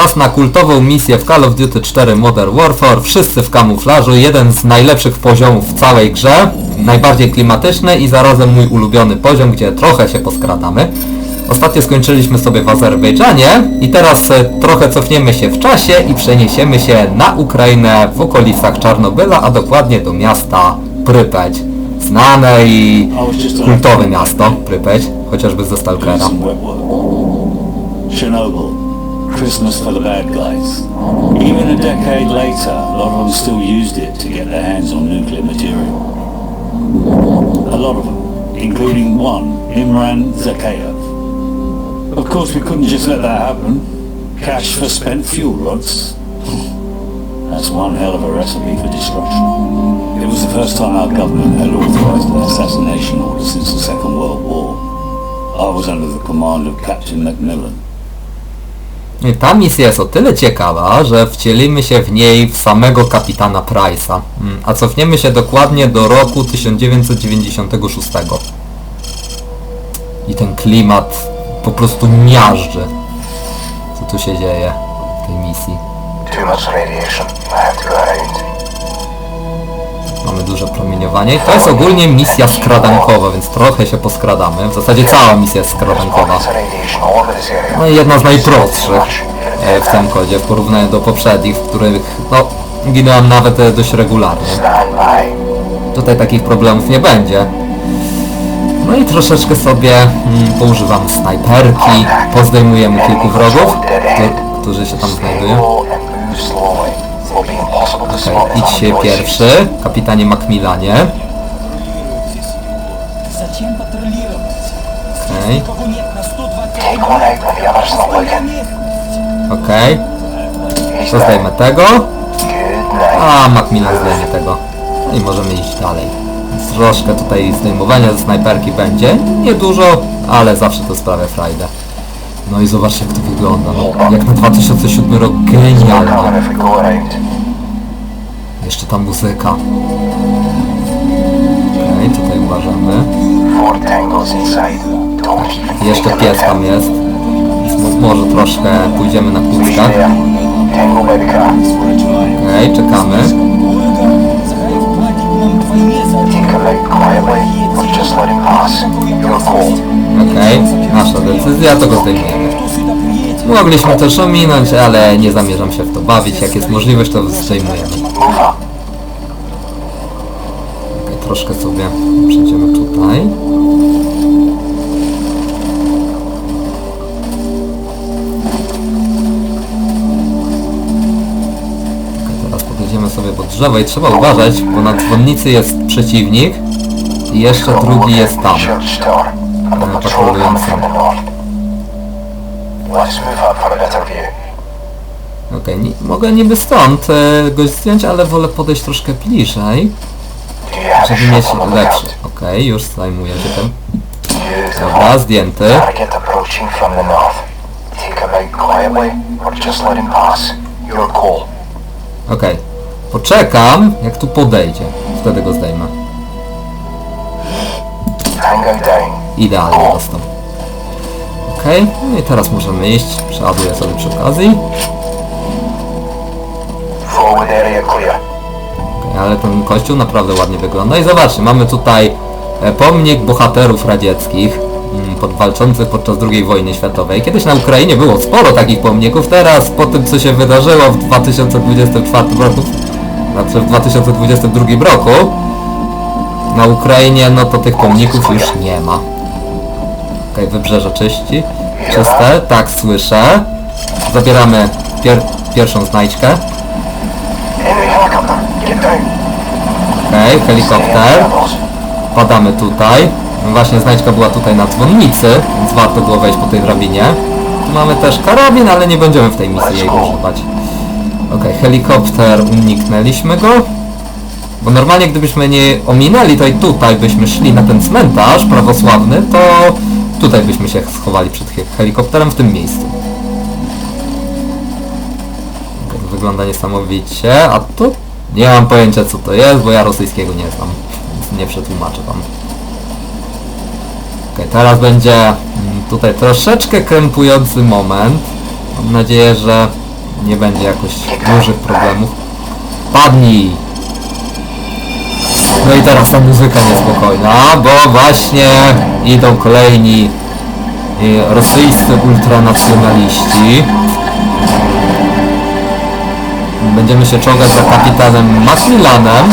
czas na kultową misję w Call of Duty 4 Modern Warfare. Wszyscy w kamuflażu, jeden z najlepszych poziomów w całej grze, najbardziej klimatyczny i zarazem mój ulubiony poziom, gdzie trochę się poskradamy. Ostatnio skończyliśmy sobie w Azerbejdżanie i teraz e, trochę cofniemy się w czasie i przeniesiemy się na Ukrainę w okolicach Czarnobyla, a dokładnie do miasta Prypeć. Znane i kultowe miasto Prypeć, chociażby ze Stalkera. Chernobyl. Christmas for the bad guys. Even a decade later, a lot of them still used it to get their hands on nuclear material. A lot of them, including one, Imran Zakhaev. Of course, we couldn't just let that happen. Cash for spent fuel rods. That's one hell of a recipe for destruction. It was the first time our government had authorized an assassination order since the Second World War. I was under the command of Captain Macmillan. Ta misja jest o tyle ciekawa, że wcielimy się w niej w samego kapitana Price'a. Mm, A cofniemy się dokładnie do roku 1996. I ten klimat po prostu miażdży. Co tu się dzieje w tej misji? Too much radiation. I have to go. Mamy duże promieniowanie i to jest ogólnie misja skradankowa, więc trochę się poskradamy. W zasadzie cała misja jest skradankowa. No i jedna z najprostszych e, w tym kodzie w porównaniu do poprzednich, w których no ginąłem nawet e, dość regularnie. Tutaj takich problemów nie będzie. No i troszeczkę sobie mm, poużywamy snajperki, pozdejmujemy kilku wrogów, któ- którzy się tam znajdują. Okej, idź się pierwszy, kapitanie Macmillanie. Okej. Okej. Rozdajmy tego. A, Macmillan zdejmie tego. No i możemy iść dalej. Troszkę tutaj zdejmowania ze snajperki będzie. Niedużo, ale zawsze to sprawia frajdę. No i zobaczcie jak to wygląda. No, jak na 2007 rok genialnie. Jeszcze ta muzyka. Okej, okay, tutaj uważamy. Jeszcze pies tam jest. Więc może troszkę pójdziemy na kółkach. Okej, okay, czekamy. Okej, okay, nasza decyzja, to go zdejmiemy. Mogliśmy też ominąć, ale nie zamierzam się w to bawić. Jak jest możliwość, to zdejmujemy. Up. Okej, troszkę sobie przejdziemy tutaj. Okej, teraz podejdziemy sobie pod drzewo i trzeba uważać, bo na dzwonnicy jest przeciwnik i jeszcze drugi jest tam. Patrolujący. Let's move up for a better view. Okej, ni- mogę niby stąd e, go zdjąć, ale wolę podejść troszkę bliżej, żeby mieć lepszy. Okej, już zajmuję się tym. Dobra, zdjęty. Okej. Poczekam, jak tu podejdzie. Wtedy go zdejmę. Idealnie dostał. Okej, no i teraz możemy iść. Przeładuję sobie przy okazji. Ale ten kościół naprawdę ładnie wygląda. I zobaczcie, mamy tutaj e, pomnik bohaterów radzieckich mm, walczących podczas II wojny światowej. Kiedyś na Ukrainie było sporo takich pomników, teraz po tym co się wydarzyło w 2024 roku, znaczy w 2022 roku na Ukrainie, no to tych pomników już nie ma. Okej, wybrzeże czyści, czyste, tak słyszę. Zabieramy pier pierwszą znajdźkę. Okej, Stay helikopter. Padamy tutaj. Właśnie znajdźka była tutaj na dzwonnicy, więc warto było wejść po tej drabinie. Tu mamy też karabin, ale nie będziemy w tej misji jej używać. Okej, helikopter, uniknęliśmy go. Bo normalnie gdybyśmy nie ominęli, to i tutaj byśmy szli na ten cmentarz prawosławny, to tutaj byśmy się schowali przed he- helikopterem w tym miejscu. Wygląda niesamowicie, a tu nie mam pojęcia co to jest, bo ja rosyjskiego nie znam, więc nie przetłumaczę wam. Okej, teraz będzie mm, tutaj troszeczkę krępujący moment. Mam nadzieję, że nie będzie jakoś dużych problemów. Padnij! No i teraz ta muzyka niespokojna, bo właśnie idą kolejni y, rosyjscy ultranacjonaliści. Będziemy się czołgać za kapitanem Macmillanem.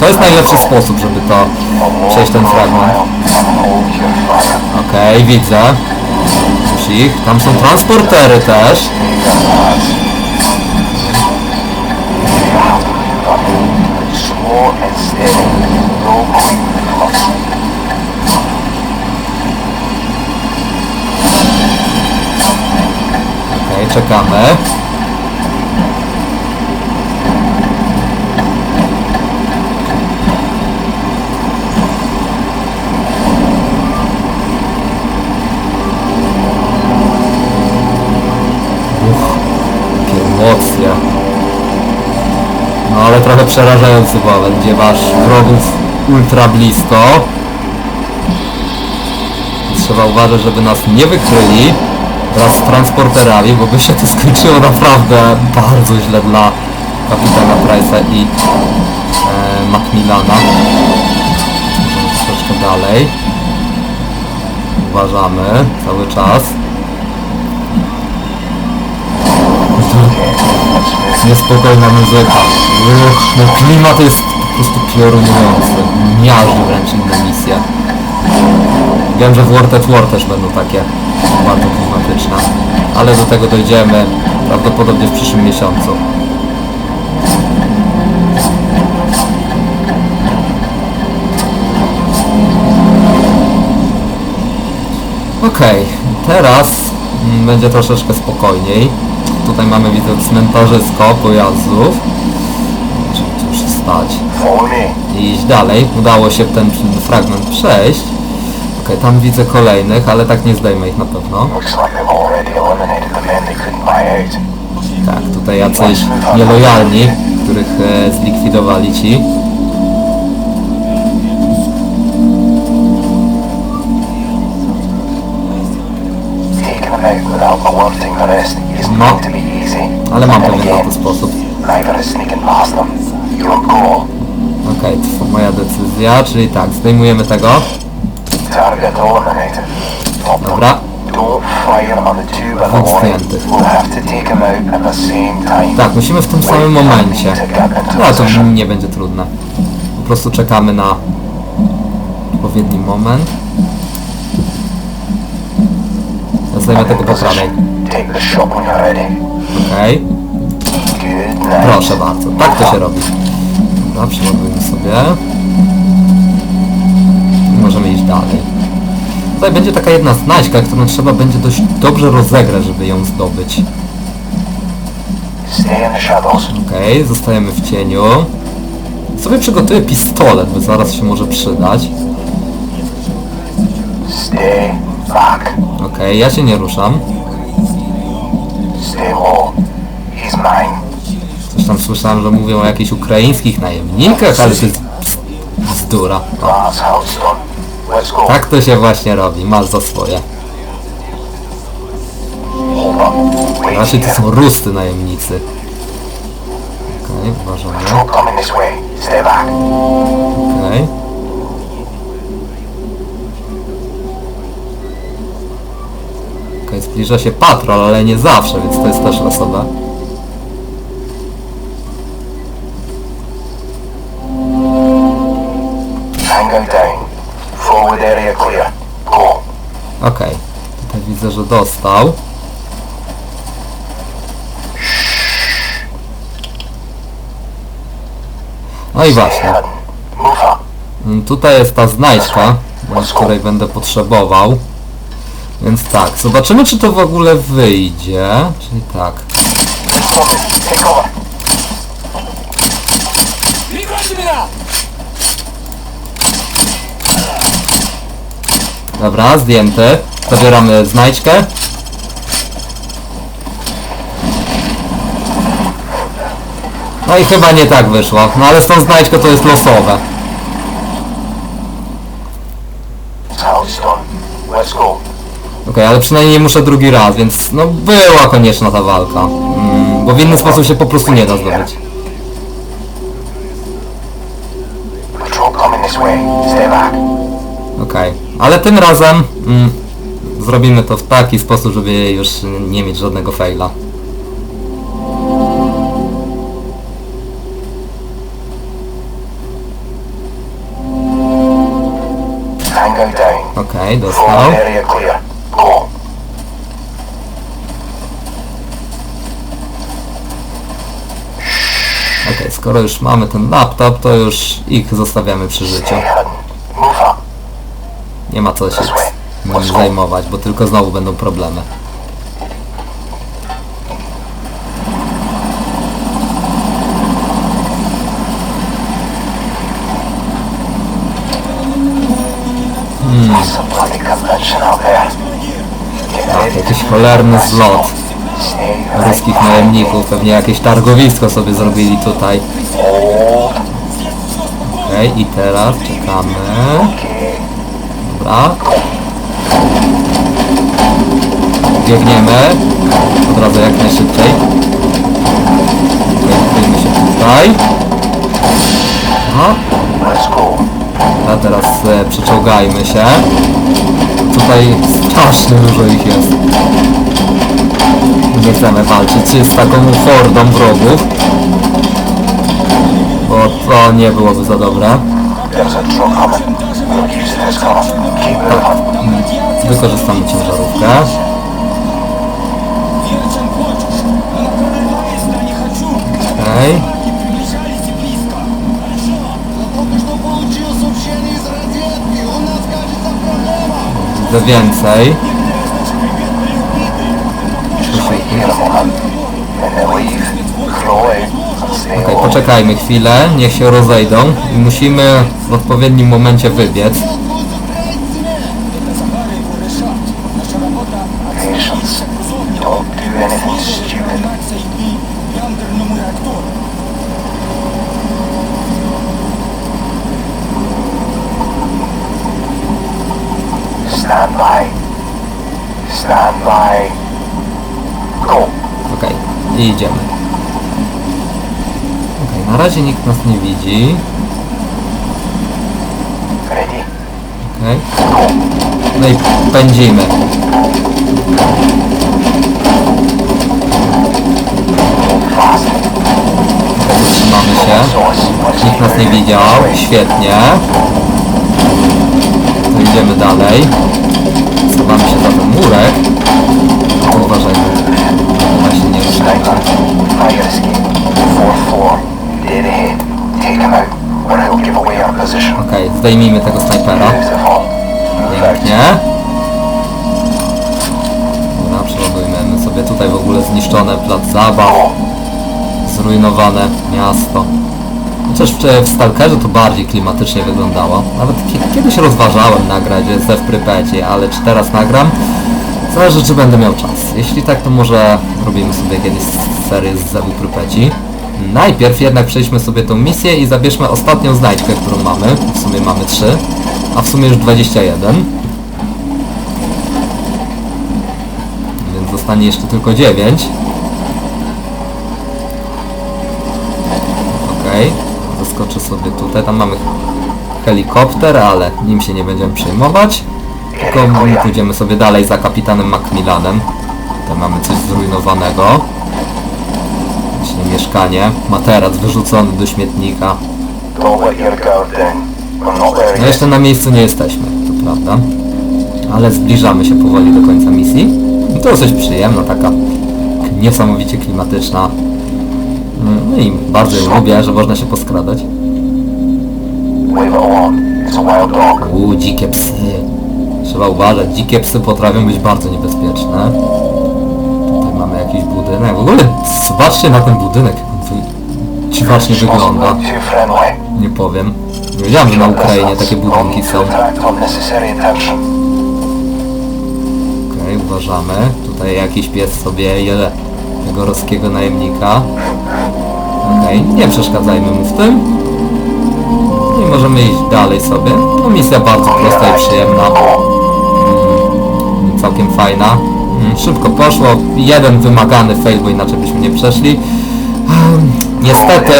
To jest najlepszy sposób, żeby to przejść ten fragment. Okej, widzę. Już ich. Tam są transportery też. Okej, czekamy. Uff, jakie emocje. No ale trochę przerażający moment, gdzie masz wrogów ultra blisko. Trzeba uważać, żeby nas nie wykryli wraz z transporterami, bo by się to skończyło naprawdę bardzo źle dla kapitana Price'a i e, Macmillana. Troszeczkę dalej. Uważamy cały czas. Niespokojna muzyka. No klimat jest po prostu piorunujący. Miażdży wręcz inne misje. Wiem, że w World at War też będą takie bardzo klimatyczne, ale do tego dojdziemy prawdopodobnie w przyszłym miesiącu. Okej, teraz mm, będzie troszeczkę spokojniej. Tutaj mamy widzę cmentarzysko pojazdów. Czyli tu już stać Follow me. i iść dalej. Udało się ten fragment przejść. Okej, tam widzę kolejnych, ale tak nie zdejmę ich na pewno. Tak, tutaj jacyś nielojalni, których e, zlikwidowali ci. Taking Ale mam pewien na to sposób. Okej, to moja decyzja, czyli tak, zdejmujemy tego. Dobra, time. tak, musimy w tym samym momencie. No to nie będzie trudne. Po prostu czekamy na odpowiedni moment. Zdejmę tego po prawej. Okej. Night. Proszę bardzo, tak to się robi. Dobra, przeładujmy sobie. I możemy iść dalej. Tutaj będzie taka jedna znajdźka, którą trzeba będzie dość dobrze rozegrać, żeby ją zdobyć. Okej, zostajemy w cieniu. Sobie przygotuję pistolet, bo zaraz się może przydać. Okej, ja się nie ruszam. He's mine. Coś tam słyszałem, że mówią o jakichś ukraińskich najemnikach, ale to jest bzdura. O. Let's go. tak to się właśnie robi, masz za swoje. Hold on. Wait Raczej to here. są rusty najemnicy. Okej, uważamy. Patrol coming this way. Stay back. Okej. Okej, zbliża się patrol, ale nie zawsze, więc to jest też. Go. Okej. Tutaj widzę, że dostał. No i właśnie. Mm, Tutaj jest ta znajdźka, której będę potrzebował. Więc tak, zobaczymy czy to w ogóle wyjdzie. Czyli tak. Dobra, zdjęty. Zabieramy znajdźkę. No i chyba nie tak wyszło. No ale z tą znajdźką to jest losowe. Okej, ale przynajmniej nie muszę drugi raz, więc no była konieczna ta walka. Mm, Bo w inny sposób się po prostu nie da zdobyć. Patrol coming this way. Stay back. Okej, ale tym razem mm, zrobimy to w taki sposób, żeby już nie mieć żadnego faila. Tango down. Okej, Full dostał. area clear. Go. Okej, skoro już mamy ten laptop, to już ich zostawiamy przy życiu. Nie ma co się nimi zajmować, bo tylko znowu będą problemy. Get Tak, jakiś cholerny zlot ruskich najemników. Pewnie jakieś targowisko sobie zrobili tutaj. Okej, i teraz czekamy. Okay. Dobra. Biegniemy. Od razu jak najszybciej. Ukryjmy się tutaj. Go. a teraz e, przeczołgajmy się. Tutaj strasznie dużo ich jest. Nie chcemy walczyć z taką hordą wrogów. Bo to nie byłoby za dobre. There's a truck coming. We'll poczekajmy chwilę, niech się rozejdą i musimy w odpowiednim momencie wybiec. Stand by. Stand by. Go. Idziemy. Na razie nikt nas nie widzi. Ready? Okej. No i pędzimy. Zatrzymamy się. Nikt nas nie widział. Świetnie. To idziemy dalej. Schowamy się za ten murek. Uważajmy. Właśnie nie ruszajcie. Okej, zdejmijmy tego snajpera. Pięknie. Dobra, przeładujmy sobie tutaj w ogóle zniszczone plac zabaw, zrujnowane miasto. Chociaż w, w Stalkerze to bardziej klimatycznie wyglądało. Nawet ki- kiedyś rozważałem nagrać ze w Prypecie, ale czy teraz nagram? Zależy czy będę miał czas. Jeśli tak, to może robimy sobie kiedyś serię z Zewu Prypeci. Najpierw jednak przejdźmy sobie tą misję i zabierzmy ostatnią znajdźkę, którą mamy. W sumie mamy 3, a w sumie już 21. Więc zostanie jeszcze tylko 9. Okej, zaskoczę sobie tutaj. Tam mamy helikopter, ale nim się nie będziemy przejmować. Tylko my pójdziemy sobie dalej za kapitanem Macmillanem. Tutaj mamy coś zrujnowanego. Mieszkanie. Materac wyrzucony do śmietnika. Not there No jeszcze na miejscu nie jesteśmy, to prawda. Ale zbliżamy się powoli do końca misji. I to dosyć przyjemna, taka niesamowicie klimatyczna. No i bardzo ją lubię, że można się poskradać. Uuu, dzikie psy. Trzeba uważać, dzikie psy potrafią być bardzo niebezpieczne. Jakiś budynek. W ogóle zobaczcie na ten budynek, jak on tu dziwacznie wygląda. Nie powiem. Nie wiedziałem, że na Ukrainie takie budynki są. Okej, uważamy. Tutaj jakiś pies sobie je tego ruskiego najemnika. Okej, nie przeszkadzajmy mu w tym. I możemy iść dalej sobie. No misja bardzo prosta i przyjemna. Mm, całkiem fajna. Mm, Szybko poszło, jeden wymagany fail, bo inaczej byśmy nie przeszli. Ehm, Niestety,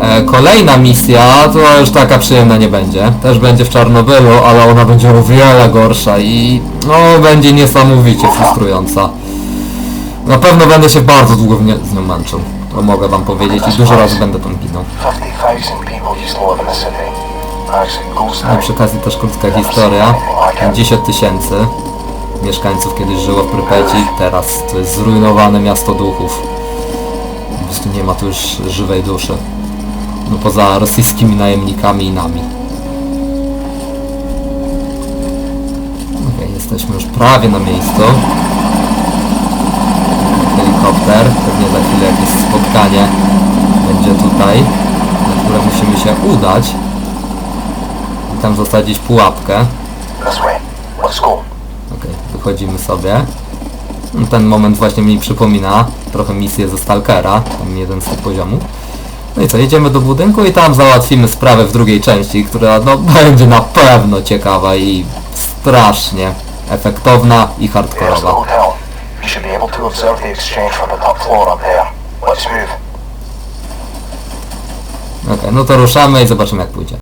e, kolejna misja to już taka przyjemna nie będzie. Też będzie w Czarnobylu, ale ona będzie o wiele gorsza i no będzie niesamowicie frustrująca. Na pewno będę się bardzo długo z nią męczył. To mogę wam powiedzieć i dużo razy będę tam ginął. 50,000 people used to live in the city. Actually, ghost i przy okazji też krótka historia. 50 tysięcy mieszkańców kiedyś żyło w Prypeci, teraz to jest zrujnowane miasto duchów. Po prostu nie ma tu już żywej duszy. No poza rosyjskimi najemnikami i nami. Okej, jesteśmy już prawie na miejscu. Helikopter, pewnie za chwilę jakieś spotkanie będzie tutaj, na które musimy się udać i tam zasadzić pułapkę. This way. Okej, wychodzimy sobie. No, Ten moment właśnie mi przypomina trochę misję ze Stalkera, tam jeden z tych poziomów. No i co, jedziemy do budynku i tam załatwimy sprawę w drugiej części, która no będzie na pewno ciekawa i strasznie efektowna i hardkorowa. move. Okej, no to ruszamy i zobaczymy jak pójdzie.